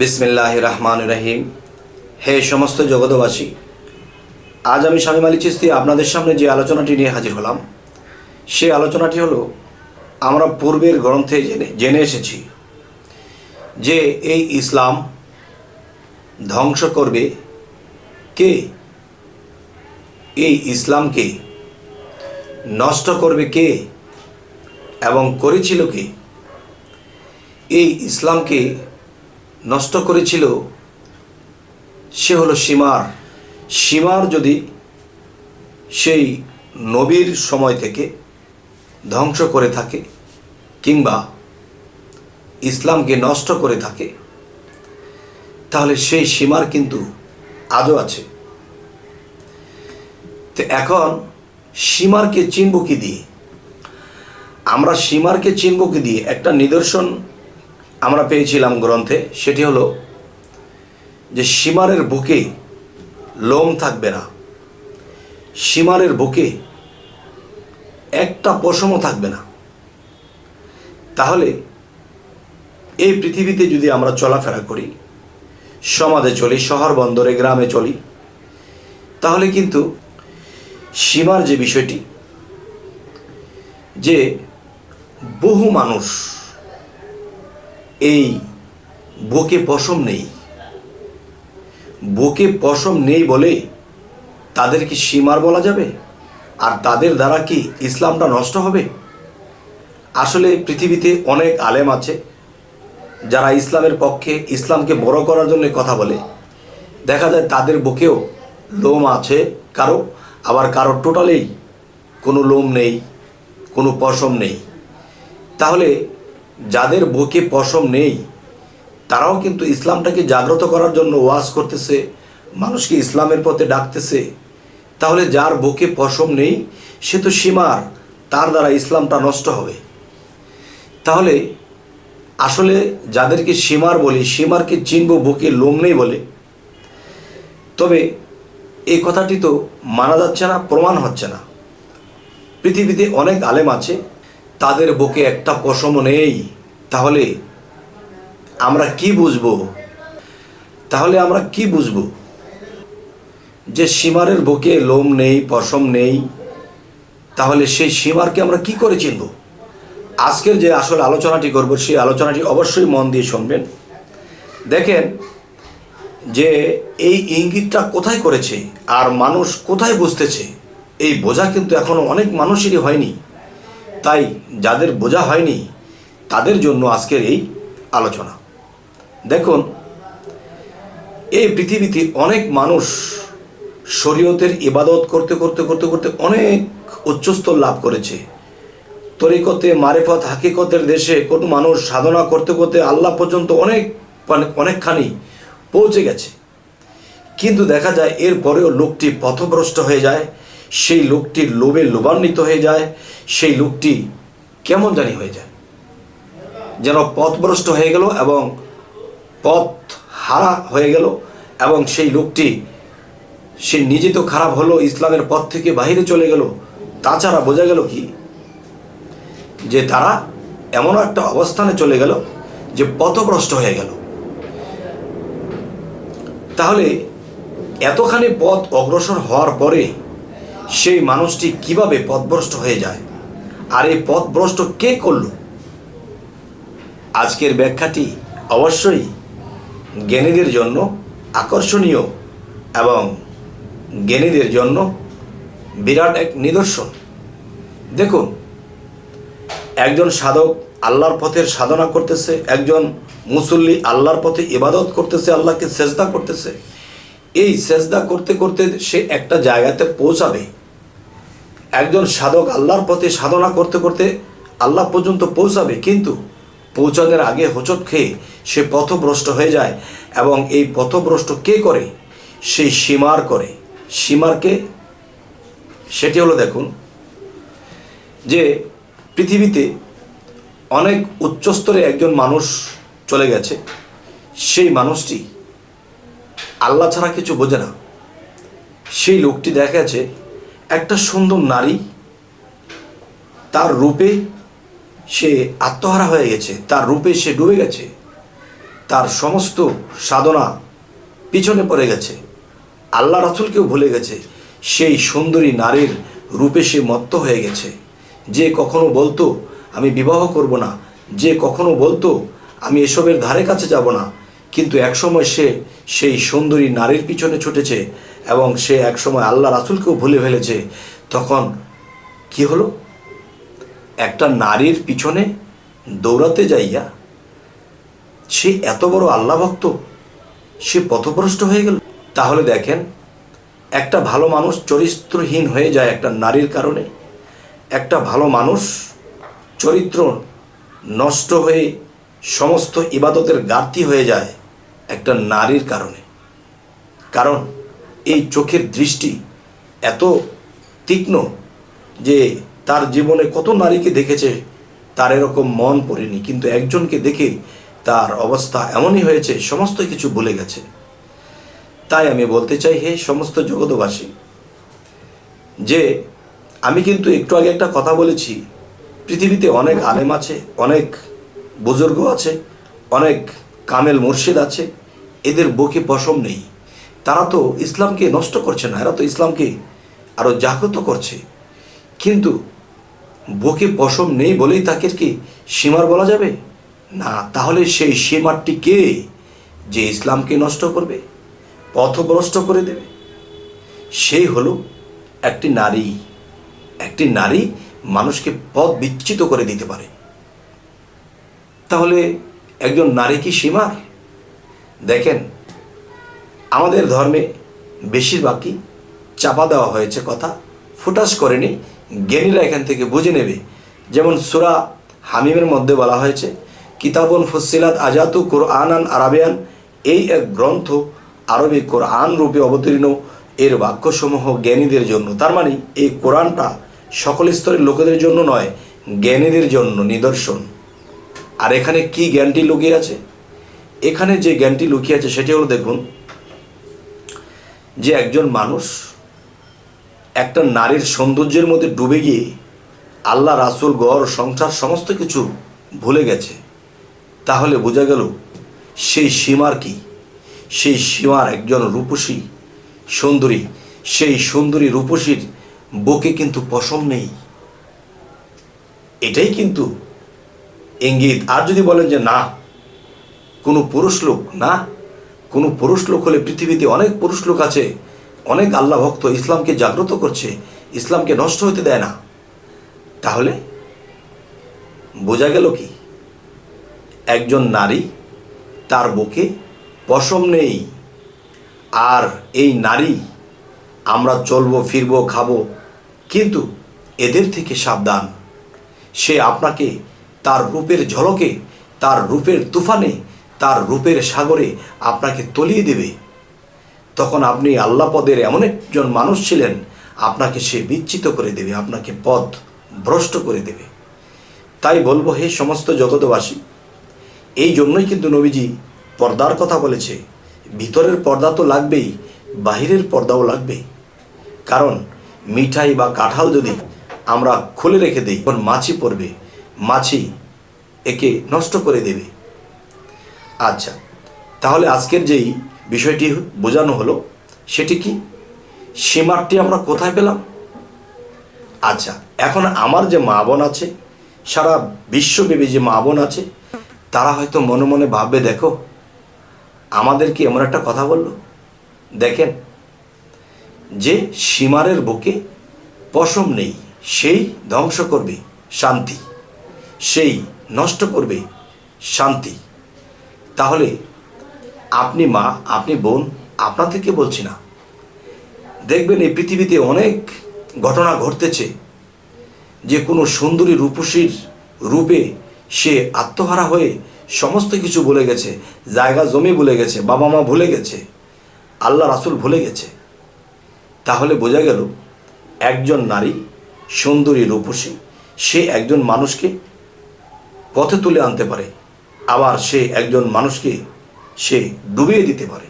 বিসমিল্লাহ রহমান রহিম। হে সমস্ত জগতবাসী আজ আমি স্বামী মালিক চিস্তি আপনাদের সামনে যে আলোচনাটি নিয়ে হাজির হলাম, সেই আলোচনাটি হলো আমরা পূর্বের গ্রন্থে জেনে জেনে এসেছি যে এই ইসলাম ধ্বংস করবে কে? এই ইসলামকে নষ্ট করবে কে? এবং করেছিল কে? এই ইসলামকে নষ্ট করেছিল, সে হলো সীমার। সীমার যদি সেই নবীর সময় থেকে ধ্বংস করে থাকে কিংবা ইসলামকে নষ্ট করে থাকে, তাহলে সেই সীমার কিন্তু আজও আছে। তো এখন সীমারকে চিনব কি দিয়ে? আমরা সীমারকে চিনব কি দিয়ে? একটা নিদর্শন আমরা পেয়েছিলাম গ্রন্থে, সেটি হলো যে সীমারের বুকে লোম থাকবে না। সীমারের বুকে একটা পশমও থাকবে না। তাহলে এই পৃথিবীতে যদি আমরা চলাফেরা করি, সমাজে চলি, শহর বন্দরে, গ্রামে চলি, তাহলে কিন্তু সীমার যে বিষয়টি, যে বহু মানুষ এই বুকে পশম নেই। বুকে পশম নেই বলে তাদের কি সীমার বলা যাবে? আর তাদের দ্বারা কি ইসলামটা নষ্ট হবে? আসলে পৃথিবীতে অনেক আলেম আছে যারা ইসলামের পক্ষে ইসলামকে বড় করার জন্য কথা বলে। দেখা যায় তাদের বুকেও লোম আছে কারও, আবার কারও টোটালেই কোনো লোম নেই, কোনো পশম নেই। তাহলে যাদের বুকে পশম নেই, তারাও কিন্তু ইসলামটাকে জাগ্রত করার জন্য ওয়াজ করতেছে, মানুষকে ইসলামের পথে ডাকতেছে। তাহলে যার বুকে পশম নেই, সে তো সীমার, তার দ্বারা ইসলামটা নষ্ট হবে। তাহলে আসলে যাদেরকে সীমার বলি, সীমারকে চিনব, বুকে লোম নেই বলে, তবে এই কথাটি তো মানা যাচ্ছে না, প্রমাণ হচ্ছে না। পৃথিবীতে অনেক আলেম আছে তাদের বুকে একটা পশমও নেই। তাহলে আমরা কি বুঝব? তাহলে আমরা কি বুঝব? যে সীমারের বুকে লোম নেই, পশম নেই, তাহলে সেই সীমারকে আমরা কি করে চিনব? আজকের যে আসল আলোচনাটি করব, সেই আলোচনাটি অবশ্যই মন দিয়ে শুনবেন। দেখেন যে এই ইঙ্গিতটা কোথায় করেছে আর মানুষ কোথায় বুঝতেছে, এই বোঝা কিন্তু এখনও অনেক মানুষেরই হয়নি। তাই যাদের বোঝা হয়নি, তাদের জন্য আজকের এই আলোচনা। দেখুন, এই পৃথিবীতে অনেক মানুষ শরীয়তের ইবাদত করতে করতে করতে করতে অনেক উচ্চস্তর লাভ করেছে। তরিকতে, মারেফত, হাকিকতের দেশে কোনো মানুষ সাধনা করতে করতে আল্লাহ পর্যন্ত অনেক, অনেকখানি পৌঁছে গেছে। কিন্তু দেখা যায়, এরপরেও লোকটি পথভ্রষ্ট হয়ে যায় সেই লোকটির লোভে লোভান্বিত হয়ে যায়, সেই লোকটি কেমন জানি হয়ে যায়। যেন পথভ্রষ্ট হয়ে গেল এবং পথ হারা হয়ে গেল এবং সেই লোকটি সে নিজে তো খারাপ হলো, ইসলামের পথ থেকে বাহিরে চলে গেল। তাছাড়া বোঝা গেল কি? যে তারা এমন একটা অবস্থানে চলে গেল যে পথভ্রষ্ট হয়ে গেল। তাহলে এতখানি পথ অগ্রসর হওয়ার পরে সেই মানুষটি কীভাবে পথভ্রষ্ট হয়ে যায়? আর এই পথভ্রষ্ট কে করল? আজকের ব্যাখ্যাটি অবশ্যই জ্ঞানীদের জন্য আকর্ষণীয় এবং জ্ঞানীদের জন্য বিরাট এক নিদর্শন। দেখুন, একজন সাধক আল্লাহর পথের সাধনা করতেছে, একজন মুসল্লি আল্লাহর পথে ইবাদত করতেছে, আল্লাহকে সেজদা করতেছে। এই সেজদা করতে করতে সে একটা জায়গাতে পৌঁছাবে। একজন সাধক আল্লাহর পথে সাধনা করতে করতে আল্লাহ পর্যন্ত পৌঁছাবে, কিন্তু পৌঁছানোর আগে হোঁচট খেয়ে সে পথভ্রষ্ট হয়ে যায় এবং এই পথভ্রষ্ট কে করে? সেই সীমার করে। সীমারকে সেটি হলো দেখুন যে পৃথিবীতে অনেক উচ্চস্তরে একজন মানুষ চলে গেছে। সেই মানুষটি আল্লাহ ছাড়া কিছু বোঝে না। সেই লোকটি দেখা গেছে একটা সুন্দর নারী, তার রূপে সে আত্মহারা হয়ে গেছে, তার রূপে সে ডুবে গেছে, তার সমস্ত সাধনা পিছনে পড়ে গেছে, আল্লাহ রাসুলকেও ভুলে গেছে, সেই সুন্দরী নারীর রূপে সে মত্ত হয়ে গেছে। যে কখনো বলতো, আমি বিবাহ করব না। যে কখনো বলতো, আমি এসবের ধারে কাছে যাব না। কিন্তু একসময় সে সেই সুন্দরী নারীর পিছনে ছুটেছে এবং সে একসময় আল্লাহ রাসুলকেও ভুলে ফেলেছে। তখন কি হলো? একটা নারীর পিছনে দৌড়াতে যাইয়া সে এত বড় আল্লাহ ভক্ত, সে পথভ্রষ্ট হয়ে গেল। তাহলে দেখেন, একটা ভালো মানুষ চরিত্রহীন হয়ে যায় একটা নারীর কারণে, একটা ভালো মানুষ চরিত্র নষ্ট হয়ে সমস্ত ইবাদতের গার্তি হয়ে যায় একটা নারীর কারণে। কারণ এই চোখের দৃষ্টি এত তীক্ষ্ণ যে তার জীবনে কত নারীকে দেখেছে, তার এরকম মন পড়েনি। কিন্তু একজনকে দেখে তার অবস্থা এমনই হয়েছে, সমস্ত কিছু ভুলে গেছে। তাই আমি বলতে চাই, হে সমস্ত জগতবাসী যে আমি কিন্তু একটু আগে একটা কথা বলেছি, পৃথিবীতে অনেক আলেম আছে, অনেক বুজুর্গ আছে, অনেক কামেল মুর্শিদ আছে, এদের বুকে পশম নেই। তারা তো ইসলামকে নষ্ট করছে না, এরা তো ইসলামকে আরও জাগ্রত করছে। কিন্তু বুকে পশম নেই বলেই তাকে কি সীমার বলা যাবে? না, তাহলে সেই সীমারটি কে যে ইসলামকে নষ্ট করবে পথভ্রষ্ট করে দেবে? সেই হলো একটি নারী। একটি নারী মানুষকে পথ বিচ্ছিত করে দিতে পারে। তাহলে একজন নারী কি সীমার? দেখেন আমাদের ধর্মে বেশিরভাগই চাপা দেওয়া হয়েছে কথা, ফুটাস করেনি জ্ঞানীরা এখান থেকে বুঝে নেবে। যেমন সুরা হামিমের মধ্যে বলা হয়েছে কিতাবন ফুসিলাত আজাতু কোরআনান আরাবিয়ান। এই এক গ্রন্থ আরবি কোরআন রূপে অবতীর্ণ। এর বাক্যসমূহ জ্ঞানীদের জন্য। তার মানে এই কোরআনটা সকল স্তরের লোকেদের জন্য নয়, জ্ঞানীদের জন্য নিদর্শন। আর এখানে কি জ্ঞানটি লুকিয়ে আছে? এখানে যে জ্ঞানটি লুকিয়ে আছে সেটি হলো দেখুন যে একজন মানুষ একটা নারীর সৌন্দর্যের মধ্যে ডুবে গিয়ে আল্লাহ, রাসুল গড় সংসার সমস্ত কিছু ভুলে গেছে, তাহলে বোঝা গেল সেই সীমার কি? সেই সীমার একজন রূপসী সুন্দরী, সেই সুন্দরী রূপসীর বুকে কিন্তু পশম নেই। এটাই কিন্তু ইঙ্গিত। আর যদি বলেন যে না, কোনো পুরুষ লোক না কোনো পুরুষ লোক হলে পৃথিবীতে অনেক পুরুষ লোক আছে, অনেক আল্লাহ ভক্ত ইসলামকে জাগ্রত করছে, ইসলামকে নষ্ট হতে দেয় না। তাহলে বোঝা গেল কি? একজন নারী তার বুকে পশম নেই, আর এই নারী আমরা চলবো, ফিরবো, খাব, কিন্তু এদের থেকে সাবধান। সে আপনাকে তার রূপের ঝলকে, তার রূপের তুফানে তার রূপের সাগরে আপনাকে তলিয়ে দেবে। তখন আপনি আল্লাহ পদের এমন একজন মানুষ ছিলেন, আপনাকে সে বিচ্ছিত করে দেবে, আপনাকে পথ ভ্রষ্ট করে দেবে। তাই বলব, হে সমস্ত জগতবাসী এই জন্যই কিন্তু নবীজি পর্দার কথা বলেছে, ভিতরের পর্দা তো লাগবেই, বাহিরের পর্দাও লাগবে কারণ মিঠাই বা কাঁঠাল যদি আমরা খুলে রেখে দিই, তখন মাছি পড়বে, মাছি একে নষ্ট করে দেবে। আচ্ছা তাহলে আজকের যেই বিষয়টি বোঝানো হলো, সেটি কি? সীমারটি আমরা কোথায় পেলাম? আচ্ছা এখন আমার যে মা বোন আছে, সারা বিশ্বব্যাপী যে মা বোন আছে, তারা হয়তো মনে মনে ভাববে, দেখো, আমাদের কি এমন একটা কথা বলল? দেখেন, যে সীমারের বুকে পশম নেই, সেই ধ্বংস করবে শান্তি, সেই নষ্ট করবে শান্তি। তাহলে আপনি মা, আপনি বোন, আপনাদেরকে বলছি না। দেখবেন এই পৃথিবীতে অনেক ঘটনা ঘটতেছে, যে কোনো সুন্দরী রূপসীর রূপে সে আত্মহারা হয়ে সমস্ত কিছু ভুলে গেছে, জায়গা, জমি ভুলে গেছে, বাবা মা ভুলে গেছে, আল্লাহ রাসুল ভুলে গেছে। তাহলে বোঝা গেল, একজন নারী, সুন্দরী রূপসী, সে একজন মানুষকে পথে তুলে আনতে পারে। আবার সে একজন মানুষকে সে ডুবিয়ে দিতে পারে।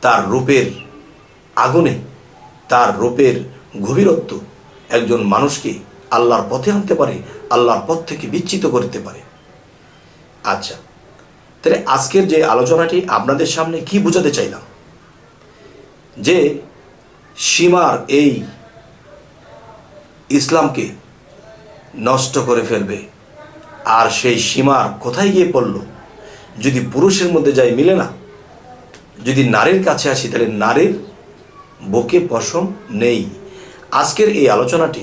তার রূপের আগুনে, তার রূপের গভীরত্ব একজন মানুষকে আল্লাহর পথে আনতে পারে, আল্লাহর পথ থেকে বিচ্ছিত করতে পারে। আচ্ছা তাহলে আজকের যে আলোচনাটি আপনাদের সামনে কি বোঝাতে চাইলাম? যে সীমার এই ইসলামকে নষ্ট করে ফেলবে আর সেই সীমার কোথায় গিয়ে পড়ল? যদি পুরুষের মধ্যে যাই মিলে না? যদি নারীর কাছে আসি, তাহলে নারীর বুকে পশম নেই। আজকের এই আলোচনাটি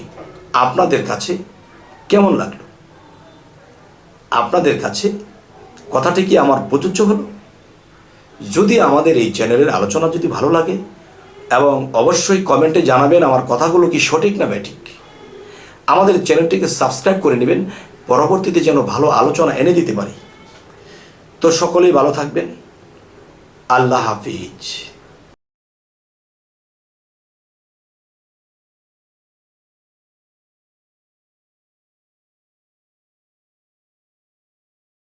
আপনাদের কাছে কেমন লাগল? আপনাদের কাছে কথাটি কি আমার প্রযোজ্য হলো? যদি আমাদের এই চ্যানেলের আলোচনা যদি ভালো লাগে, এবং অবশ্যই কমেন্টে জানাবেন আমার কথাগুলো কি সঠিক না ব্যাঠিক, আমাদের চ্যানেলটিকে সাবস্ক্রাইব করে নেবেন পরবর্তীতে যেন ভালো আলোচনা এনে দিতে পারি। তো সকলেই ভালো থাকবেন। আল্লাহ হাফিজ।